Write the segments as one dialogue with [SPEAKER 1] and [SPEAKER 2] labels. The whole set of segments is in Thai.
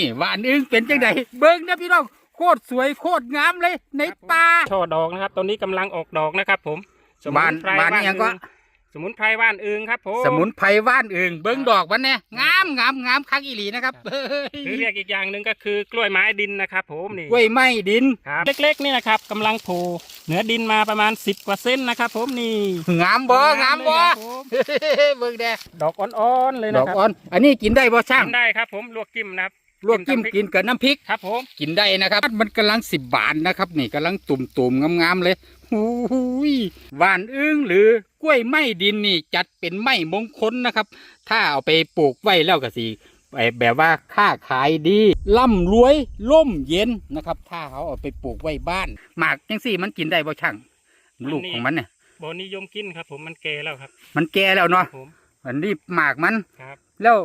[SPEAKER 1] นี่หวานอึ้งเป็นจังไดเบิ่งนะพี่น้องโคตรสวยโคตรงามเลย ในป่า
[SPEAKER 2] ช่อดอกนะครับตอนนี้กำลังออกดอกนะครับ ผมสมุ
[SPEAKER 1] บ้าน
[SPEAKER 2] ไพร
[SPEAKER 1] บ้านนี่ยังก็
[SPEAKER 2] อึ่สมุนไพรว่านอึงครับผม
[SPEAKER 1] สมุนไพรว่านอึ่งเบิ่งดอกมันเนี่ยงามงามงามคักอีหลีนะครับเฮ้ย
[SPEAKER 2] หรือเรียกอีกอย่างหนึ่งก็คือกล้วยไม้ดินนะครับ ผมนี่
[SPEAKER 1] กล้วยไม้ดิน
[SPEAKER 2] ครับเล็กๆนี่นะครับกำลังโผล่เหนือดินมาประมาณ10กว่าเส้นนะครับ ผมนี่
[SPEAKER 1] งามบ่งามบ่
[SPEAKER 2] เลยครับผม
[SPEAKER 1] เบิ่งแด
[SPEAKER 2] ดอกอ่อนๆเลย
[SPEAKER 1] ด
[SPEAKER 2] นะ
[SPEAKER 1] อก
[SPEAKER 2] ครับ
[SPEAKER 1] อ่อนอันนี้กินได้บ่ช่าง
[SPEAKER 2] กินได้ครับ ผมลวกจิ้มนะครับ
[SPEAKER 1] ลวกจิ้มกินกับน้ำพริก
[SPEAKER 2] ครับผม
[SPEAKER 1] กินได้นะครับ มันกำลังสิบบาทนะครับ นี่กำลังตุ่มตุ่มๆงามๆเลยหูยหวานอึ้งหรือกล้วยไม้ดินนี่จัดเป็นไม้มงคลนะครับ ถ้าเอาไปปลูกไว้แล้วก็สิแบบว่าค่าขายดีร่ำรวยล่มเย็นนะครับ ถ้าเขาเอาไปปลูกไว้บ้านหมากจังสี่มันกินได้บ่ช่างลูกของมันเนี่ย
[SPEAKER 2] บอนิยมกินครับ ผมมันแก่แล้วครับ
[SPEAKER 1] มันแก่แล้วเนาะ
[SPEAKER 2] ผม
[SPEAKER 1] อันนี้หมากมัน
[SPEAKER 2] ครับ
[SPEAKER 1] แล้ว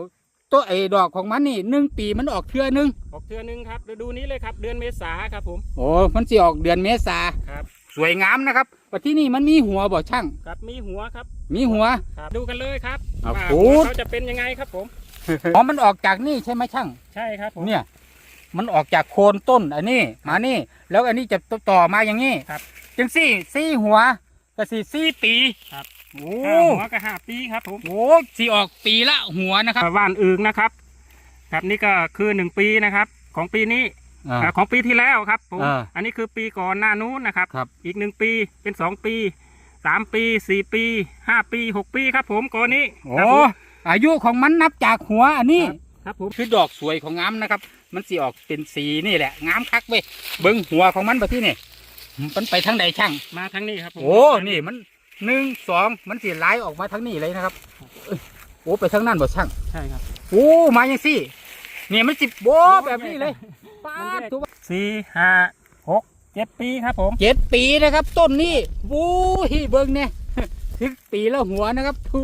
[SPEAKER 1] ตัวไอ้ดอกของมันนี่หนึ่งปีมันออกเทื่อนึง
[SPEAKER 2] ออกเทือนึงครับฤดูนี้เลยครับ เดือนเมษาครับผม
[SPEAKER 1] โอ้มันสิออกเดือนเมษา
[SPEAKER 2] ครับ
[SPEAKER 1] สวยงามนะครับว่าที่นี่มันมีหัวบ่ช่าง
[SPEAKER 2] ครับมีหัวครับ
[SPEAKER 1] มีหัว
[SPEAKER 2] ครับ ดูกันเลยครับ
[SPEAKER 1] เอา
[SPEAKER 2] ว่า
[SPEAKER 1] พู
[SPEAKER 2] หัว
[SPEAKER 1] ด
[SPEAKER 2] เขาจะเป็นยังไงครับผม
[SPEAKER 1] อ๋อมันออกจากนี่ใช่ไหมช่าง
[SPEAKER 2] ใช่ครับผม
[SPEAKER 1] เนี่ย มันออกจากโคนต้นอันนี้มานี่ แล้วอันนี้จะต่อมาอย่างนี้
[SPEAKER 2] ครับ
[SPEAKER 1] จังสี่สี่หัวก็สี่สี่ปี
[SPEAKER 2] ครับ
[SPEAKER 1] โอ้
[SPEAKER 2] ห้าหัวก็ห้าปีครับผม
[SPEAKER 1] โหสี่ออกปีละหัวนะครับ
[SPEAKER 2] ว่านอึงนะครับ ครับนี่ก็คือหนึ่งปีนะครับ ของปีนี้
[SPEAKER 1] อ่า
[SPEAKER 2] อ่าของปีที่แล้วครับผม
[SPEAKER 1] อ่า
[SPEAKER 2] อันนี้คือปีก่อนหน้านู้นนะครับ
[SPEAKER 1] ครับ
[SPEAKER 2] อีกหนึ่งปีเป็นสองปีสามปีสี่ปีห้าปีหกปีครับ ผมก่อนนี้
[SPEAKER 1] โอ้
[SPEAKER 2] ครับผม
[SPEAKER 1] อายุของมันนับจากหัวอันนี้
[SPEAKER 2] ครับผม
[SPEAKER 1] คือดอกสวยของงามนะครับ มันสีออกเป็นสีนี่แหละงามคักเว้ยเบิ้งหัวของมันแบบที่นี่มันไปทางใดช่าง
[SPEAKER 2] มาทางนี้ครับผม
[SPEAKER 1] โอ้นี่มัน หนึ่งสองมันสีไหลออกมาทางนี้เลยนะครับเอ้ยโอ้ไปทางนั้นบ่ช่าง
[SPEAKER 2] ใช่ครับ
[SPEAKER 1] โอ้มาอย่างสี่นี่มันสิบโบแบบนี้เลยป้าดทุก
[SPEAKER 2] สี่ห้าหกเจ็ดปีครับผม
[SPEAKER 1] เจ็ดปีนะครับ ต้นนี้วู้ฮีเบิ้งเนี่ยถึงปีละหัวนะครับทู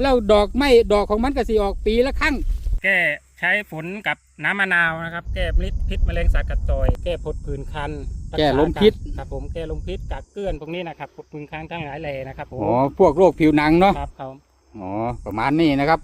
[SPEAKER 1] แล้วดอกไม้ดอกของมันก็สีออกปีละครั้ง
[SPEAKER 2] แก้ใช้ฝนกับน้ำมะนาวนะครับ แก้พิษพิษแมลงสาบกัดต่อย แก้ผดผื่นคันรัษา
[SPEAKER 1] แก้ลมพิษ
[SPEAKER 2] ครับผมแก้ลมพิษกักเกลื่อนพวกนี้นะครับผดผื่นคันทั้งหลายแหล่นะครับผม
[SPEAKER 1] อ๋อพวกโรคผิวหนังเนาะ
[SPEAKER 2] ครับเขา
[SPEAKER 1] อ๋อประมาณนี้นะครับ